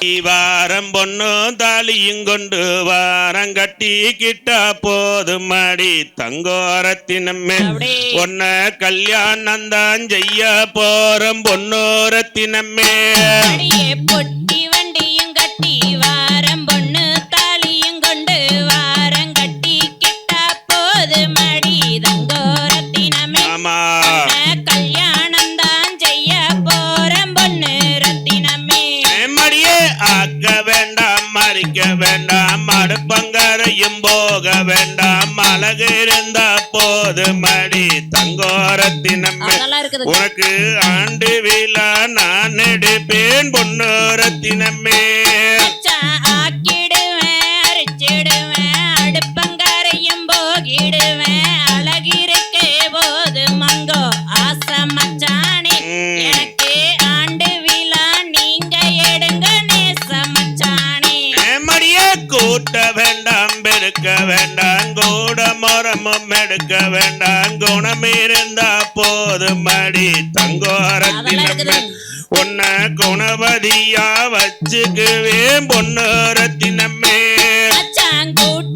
வாரம் பொண்ணும் தாலியும் கொண்டு வாரம் கட்டி கிட்டா போதும் மாடி தங்கோரத்தினமே ஒன்ன கல்யாணம் தான் செய்ய போறோம். பொன்னோரத்தினமே பொட்டு வேண்டாம் அழகு இருந்த போது மடி தங்கோரத்தினம் உனக்கு ஆண்டு விழா நான் எடுப்பேன் பொன்னோரத்தினமே கூட்ட வேண்டாம் பெருக்க வேண்டாம். கூட மரமும் எடுக்க வேண்டாம். குணம் இருந்தா போதும் மடி தங்கோரத்தில் உன்னை குணபதியா வச்சுக்குவேன். பொன்னோரத்தினமே கூட்ட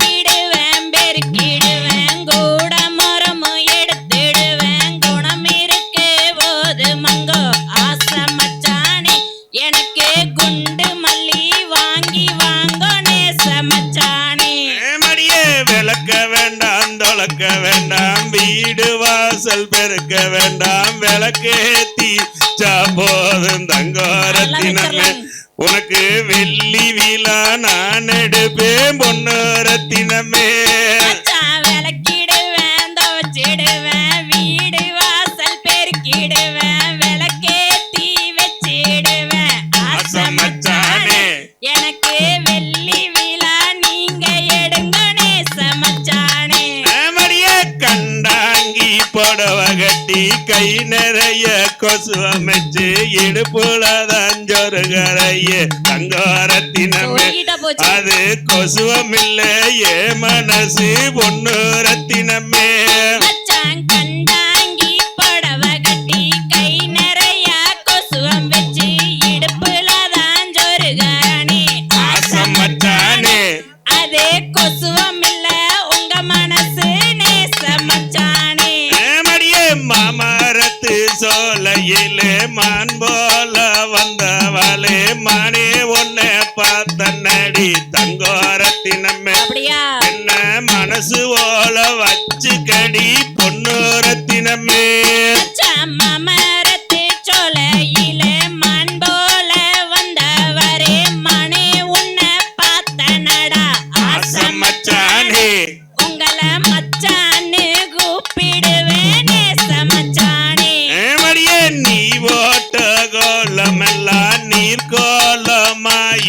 வேண்டாம் வீடு வாசல் பெருக்க வேண்டாம் விளக்கேத்தி போதும் தங்கோரத்தினமே. உனக்கு வெள்ளி வீலா நான் எடுப்பேன் பொன்னோரத்தினமே. கட்டி கை நிறைய கொசு அமைச்சு இடுப்புல தான் ஜொருகரைய தங்கோரத்தினம் அது கொசுவம் இல்ல ஏ மனசு பொண்ணு ரத்தினமே நீ என்ன மனசு ஓல வச்சு கடி பொன்னோரத்தினமே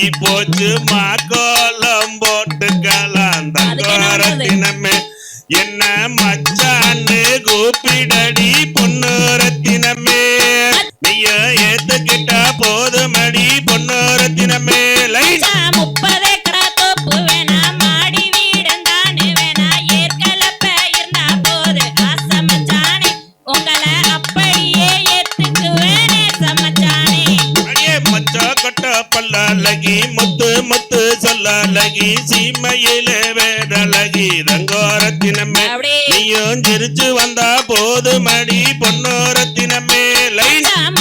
ஆகி போச்சு மாக்கோலம் போட்டு கலாந்த கோர தினமே என்ன மச்சான் அழகி சீமையில வேடழகி ரங்கோரத்தினமே. நீயும் சிரிச்சு வந்தா போதுமடி பொன்னோரத்தினமே. லைன்.